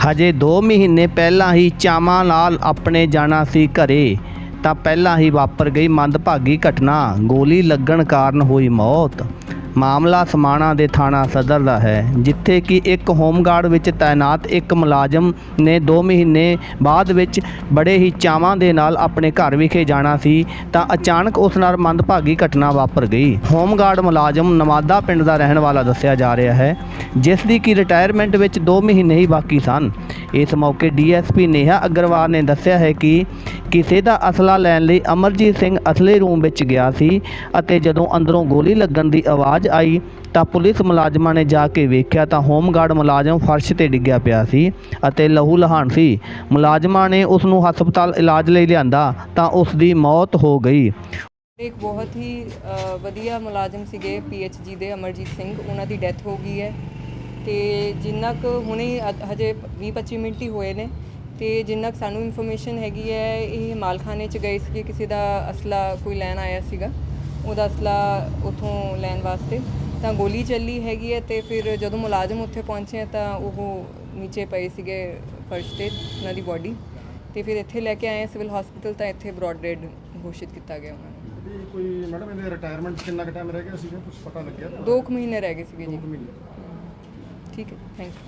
ਹਜੇ 2 ਮਹੀਨੇ ਪਹਿਲਾਂ ਹੀ ਚਾਮਾ ਨਾਲ ਆਪਣੇ ਜਾਣਾ ਸੀ ਘਰੇ, ਤਾਂ ਪਹਿਲਾਂ ਹੀ ਵਾਪਰ ਗਈ ਮੰਦਭਾਗੀ ਘਟਨਾ। ਗੋਲੀ ਲੱਗਣ ਕਾਰਨ ਹੋਈ ਮੌਤ। ਮਾਮਲਾ ਸਮਾਣਾ ਦੇ ਥਾਣਾ ਸਦਰ ਦਾ ਹੈ, ਜਿੱਥੇ ਕਿ ਇੱਕ ਹੋਮਗਾਰਡ ਵਿੱਚ ਤਾਇਨਾਤ ਇੱਕ ਮੁਲਾਜ਼ਮ ਨੇ 2 ਮਹੀਨੇ ਬਾਅਦ ਵਿੱਚ ਬੜੇ ਹੀ ਚਾਵਾਂ ਦੇ ਨਾਲ ਆਪਣੇ ਘਰ ਵਿਖੇ ਜਾਣਾ ਸੀ, ਤਾਂ ਅਚਾਨਕ ਉਸ ਨਾਲ ਮੰਦਭਾਗੀ ਘਟਨਾ ਵਾਪਰ ਗਈ। ਹੋਮਗਾਰਡ ਮੁਲਾਜ਼ਮ ਨਵਾਦਾ ਪਿੰਡ ਦਾ ਰਹਿਣ ਵਾਲਾ ਦੱਸਿਆ ਜਾ ਰਿਹਾ ਹੈ, ਜਿਸ ਦੀ ਕਿ ਰਿਟਾਇਰਮੈਂਟ ਵਿੱਚ 2 ਮਹੀਨੇ ਹੀ ਬਾਕੀ ਸਨ। ਇਸ ਮੌਕੇ ਡੀਐਸਪੀ ਨੇਹਾ ਅਗਰਵਾਲ ਨੇ ਦੱਸਿਆ ਹੈ ਕਿ ਕਿਸੇ ਦਾ ਅਸਲਾ ਲੈਣ ਲਈ ਅਮਰਜੀਤ ਸਿੰਘ ਅਸਲੇ ਰੂਮ ਵਿੱਚ ਗਿਆ ਸੀ ਅਤੇ ਜਦੋਂ ਅੰਦਰੋਂ ਗੋਲੀ ਲੱਗਣ ਦੀ ਆਵਾਜ਼ ਆਈ ਤਾਂ ਪੁਲਿਸ ਮੁਲਾਜ਼ਮਾਂ ਨੇ ਜਾ ਕੇ ਵੇਖਿਆ ਤਾਂ ਹੋਮਗਾਰਡ ਮੁਲਾਜ਼ਮ ਫਰਸ਼ ਤੇ ਡਿੱਗਿਆ ਪਿਆ ਸੀ ਅਤੇ ਲਹੂ ਲਹਾਨ ਸੀ। ਮੁਲਾਜ਼ਮਾਂ ਨੇ ਉਸ ਨੂੰ ਹਸਪਤਾਲ ਇਲਾਜ ਲਈ ਲਿਆਂਦਾ ਤਾਂ ਉਸ ਦੀ ਮੌਤ ਹੋ ਗਈ। ਇੱਕ ਬਹੁਤ ਹੀ ਵਧੀਆ ਮੁਲਾਜ਼ਮ ਸੀਗੇ, ਪੀਐਚਜੀ ਦੇ ਅਮਰਜੀਤ ਸਿੰਘ, ਉਹਨਾਂ ਦੀ ਡੈਥ ਹੋ ਗਈ ਹੈ। ਤੇ ਜਿੰਨਾ ਕੁ ਹੁਣੇ ਅ- ਹਜੇ 20-25 ਮਿੰਟ ਹੀ ਹੋਏ ਨੇ ਤੇ ਜਿੰਨਾ ਕੁ ਸਾਨੂੰ ਇਨਫੋਰਮੇਸ਼ਨ ਹੈਗੀ ਹੈ ਇਹ ਮਾਲਖਾਨੇ ਚ ਗਏ ਸੀਗੇ ਕਿਸੇ ਦਾ ਅਸਲਾ ਕੋਈ ਲੈਣ ਆਇਆ ਸੀਗਾ ਉਹਦਾ ਅਸਲਾ ਉਥੋਂ ਲੈਣ ਵਾਸਤੇ। ਤਾਂ ਗੋਲੀ ਚੱਲੀ ਹੈਗੀ ਹੈ ਤੇ ਫਿਰ ਜਦੋਂ ਮੁਲਾਜ਼ਮ ਉੱਥੇ ਪਹੁੰਚੇ ਤਾਂ ਉਹ ਨੀਚੇ ਪਏ ਸੀਗੇ ਫਰਸ਼ ਤੇ ਉਹਨਾਂ ਦੀ ਬਾਡੀ ਤੇ ਫਿਰ ਇੱਥੇ ਲੈ ਕੇ ਆਏ ਸਿਵਲ ਹਸਪੀਟਲ ਤਾਂ ਇੱਥੇ ਬ੍ਰੌਡ ਡੈਡ ਘੋਸ਼ਿਤ ਕੀਤਾ ਗਿਆ ਉਹਨਾਂ ਨੂੰ। ਇਹ ਕੋਈ ਮੈਡਮ ਇਹਦੇ ਰਿਟਾਇਰਮੈਂਟ ਕਿੰਨਾ ਕੁ ਟਾਈਮ ਰਹਿ ਗਿਆ ਸੀਗਾ? ਕੁਝ ਪਤਾ ਲੱਗਿਆ? ਦੋ ਕੁ ਮਹੀਨੇ ਰਹਿ ਗਏ ਸੀਗੇ ਜੀ। ਮਹੀਨੇ। ठीक है थैंक यू